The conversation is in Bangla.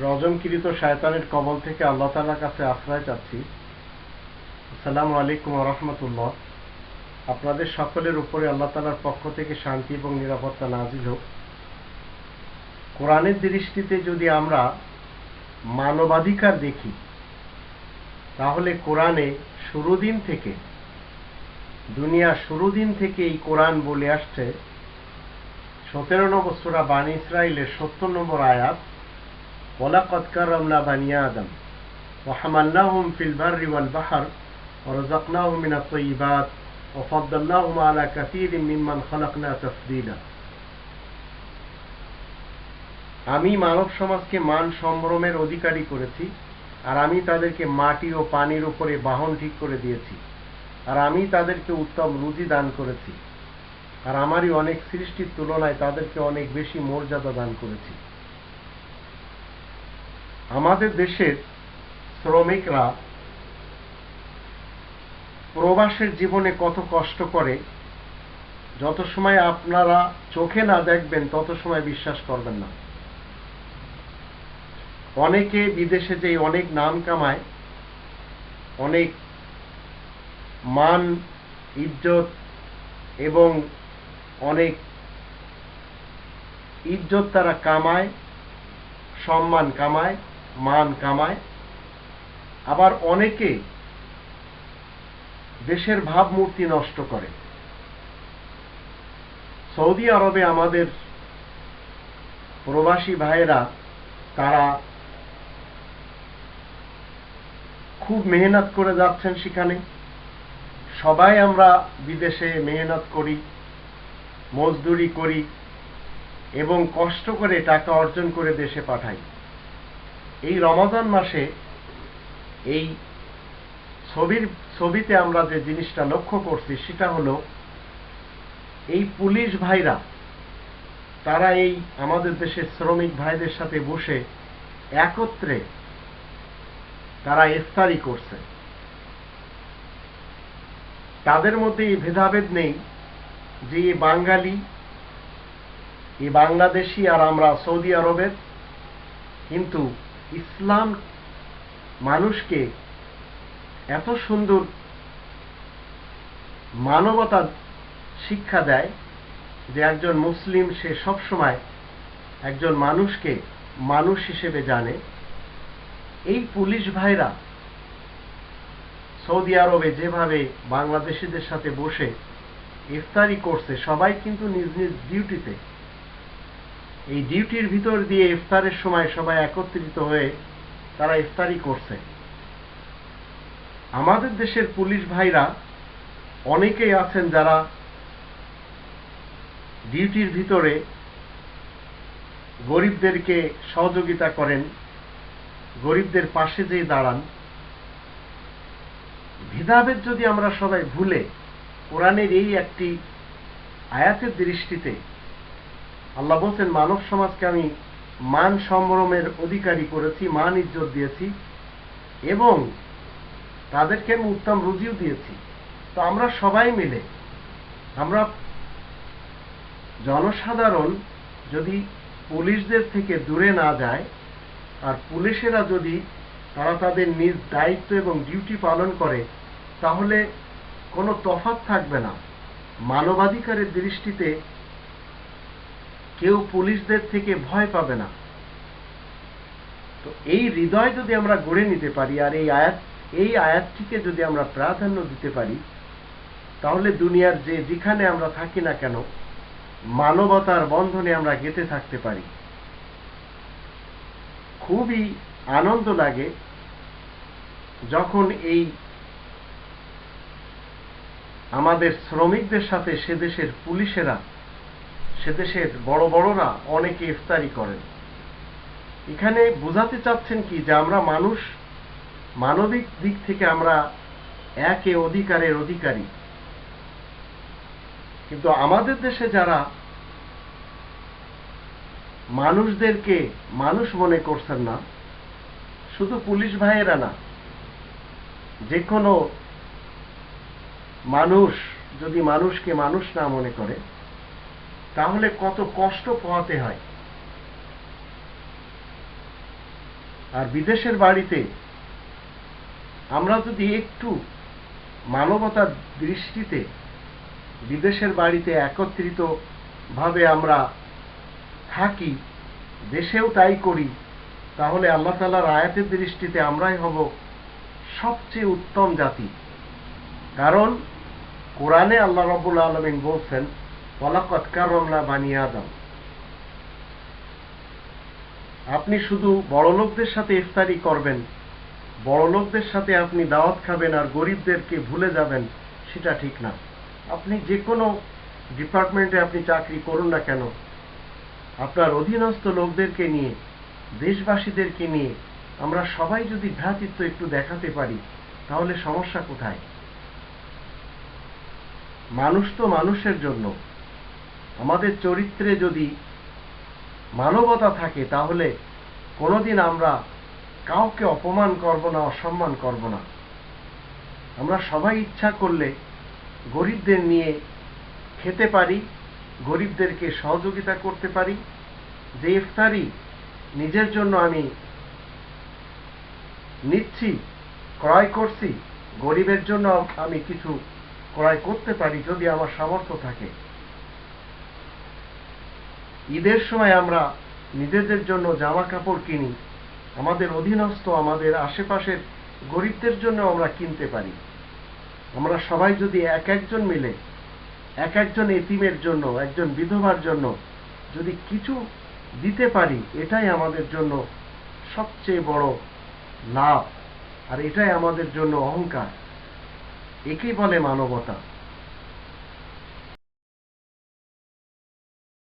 রজমকৃত শায়তানের কবল থেকে আল্লাহ তালার কাছে আশ্রয় চাচ্ছি। আসসালামু আলাইকুম রহমতুল্লাহ। আপনাদের সকলের উপরে আল্লাহ তালার পক্ষ থেকে শান্তি এবং নিরাপত্তা নাজিল হোক। কোরআনের দৃষ্টিতে যদি আমরা মানবাধিকার দেখি, তাহলে কোরআনে শুরু দিন থেকে, দুনিয়া শুরু দিন থেকে এই কোরআন বলে আসছে। সতেরো নম্বর সুরা বানী ইসরায়েলের সত্তর নম্বর আয়াত ولقد كرمنا بني آدم وحملناهم في البر والبحر ورزقناهم من الطيبات وفضلناهم على كثير ممن خلقنا تفضيلا আমি মানব সমাজকে মান সম্ভ্রমের অধিকারী করেছি আর আমি তাদেরকে মাটি ও পানির উপরে বাহন ঠিক করে দিয়েছি আর আমি তাদেরকে উত্তম রুজি দান করেছি আর আমারই অনেক সৃষ্টির তুলনায় তাদেরকে অনেক বেশি মর্যাদা দান করেছি আমাদের দেশের শ্রমিকরা প্রবাসের জীবনে কত কষ্ট করে, যত সময় আপনারা চোখে না দেখবেন, তত সময় বিশ্বাস করবেন না। অনেকে বিদেশে যে অনেক নাম কামায়, অনেক মান, ইজ্জত এবং অনেক ইজ্জত তারা কামায়, সম্মান কামায় মান কামায়। আবার অনেকে দেশের ভাবমূর্তি নষ্ট করে। সৌদি আরবে আমাদের প্রবাসী ভাইয়েরা, তারা খুব মেহনত করে যাচ্ছেন সেখানে। সবাই আমরা বিদেশে মেহনত করি, মজদুরি করি এবং কষ্ট করে টাকা অর্জন করে দেশে পাঠাই। এই রমাদান মাসে এই ছবির, ছবিতে আমরা যে জিনিসটা লক্ষ্য করছি, সেটা হলো এই পুলিশ ভাইরা, তারা এই আমাদের দেশের শ্রমিক ভাইদের সাথে বসে একত্রে তারা ইফতারি করছে। তাদের মধ্যে এই ভেদাভেদ নেই যে এই বাঙালি এই বাংলাদেশি আর আমরা সৌদি আরবের, কিন্তু ইসলাম মানুষকে এত সুন্দর মানবতা শিক্ষা দেয় যে একজন মুসলিম সে সবসময় একজন মানুষকে মানুষ হিসেবে জানে। এই পুলিশ ভাইরা সৌদি আরবে যেভাবে বাংলাদেশিদের সাথে বসে ইফতারি করছে, সবাই কিন্তু নিজ নিজ ডিউটিতে এই ডিউটির ভিতর দিয়ে ইফতারের সময় সবাই একত্রিত হয়ে তারা ইফতারি করছে। আমাদের দেশের পুলিশ ভাইরা অনেকেই আছেন যারা ডিউটির ভিতরে গরিবদেরকে সহযোগিতা করেন, গরিবদের পাশে যেয়ে দাঁড়ান। ভেদাভেদ যদি আমরা সবাই ভুলে, কোরআনের এই একটি আয়াতের দৃষ্টিতে আল্লাহ বলছেন, মানব সমাজকে আমি মান সম্ভ্রমের অধিকারী করেছি, মান ইজ্জত দিয়েছি এবং তাদেরকে আমি উত্তম রুজিও দিয়েছি। তো আমরা সবাই মিলে, আমরা জনসাধারণ যদি পুলিশদের থেকে দূরে না যায়, আর পুলিশেরা যদি, তারা তাদের নিজ দায়িত্ব এবং ডিউটি পালন করে, তাহলে কোনো তফাৎ থাকবে না। মানবাধিকারের দৃষ্টিতে কেউ পুলিশদের থেকে ভয় পাবে না। তো এই হৃদয় যদি আমরা গড়ে নিতে পারি, আর এই আয়াত, এই আয়াতটিকে যদি আমরা প্রাধান্য দিতে পারি, তাহলে দুনিয়ার যে যেখানে আমরা থাকি না কেন, মানবতার বন্ধনে আমরা গেতে থাকতে পারি। খুবই আনন্দ লাগে যখন এই আমাদের শ্রমিকদের সাথে সে দেশের পুলিশেরা সে দেশের বড় বড়রা অনেকে ইফতারি করেন। এখানে বোঝাতে চাচ্ছেন কি যে আমরা মানুষ, মানবিক দিক থেকে আমরা একে অধিকারের অধিকারী। কিন্তু আমাদের দেশে যারা মানুষদেরকে মানুষ মনে করছেন না, শুধু পুলিশ ভাইয়েরা না, যে কোনো মানুষ যদি মানুষকে মানুষ না মনে করে তাহলে কত কষ্ট পোহাতে হয়। আর বিদেশের বাড়িতে আমরা যদি একটু মানবতার দৃষ্টিতে বিদেশের বাড়িতে একত্রিত ভাবে আমরা থাকি, দেশেও তাই করি, তাহলে আল্লাহ তালার আয়াতের দৃষ্টিতে আমরাই হব সবচেয়ে উত্তম জাতি। কারণ কোরআনে আল্লাহ রব্বুল আলমিন বলছেন পলাকত কারমনা বানিয়ে আদম। আপনি শুধু বড় লোকদের সাথে ইফতারি করবেন, বড় লোকদের সাথে আপনি দাওয়াত খাবেন আর গরিবদেরকে ভুলে যাবেন, সেটা ঠিক না। আপনি যে কোনো ডিপার্টমেন্টে আপনি চাকরি করুন না কেন? আপনার অধীনস্থ লোকদেরকে নিয়ে, দেশবাসীদেরকে নিয়ে আমরা সবাই যদি ভ্রাতৃত্ব একটু দেখাতে পারি, তাহলে সমস্যা কোথায়? মানুষ তো মানুষের জন্য। আমাদের চরিত্রে যদি মানবতা থাকে, তাহলে কোনোদিন আমরা কাউকে অপমান করব না, অসম্মান করব না। আমরা সবাই ইচ্ছা করলে গরিবদের নিয়ে খেতে পারি, গরিবদেরকে সহযোগিতা করতে পারি। যে ইফতারি নিজের জন্য আমি নিচ্ছি, ক্রয় করছি, গরিবের জন্য আমি কিছু ক্রয় করতে পারি যদি আমার সামর্থ্য থাকে। ঈদের সময় আমরা নিজেদের জন্য জামা কাপড় কিনি, আমাদের অধীনস্থ, আমাদের আশেপাশের গরিবদের জন্য আমরা কিনতে পারি। আমরা সবাই যদি এক একজন মিলে, এক একজন এতিমের জন্য, একজন বিধবার জন্য যদি কিছু দিতে পারি, এটাই আমাদের জন্য সবচেয়ে বড় লাভ, আর এটাই আমাদের জন্য অহংকার। একেই বলে মানবতা।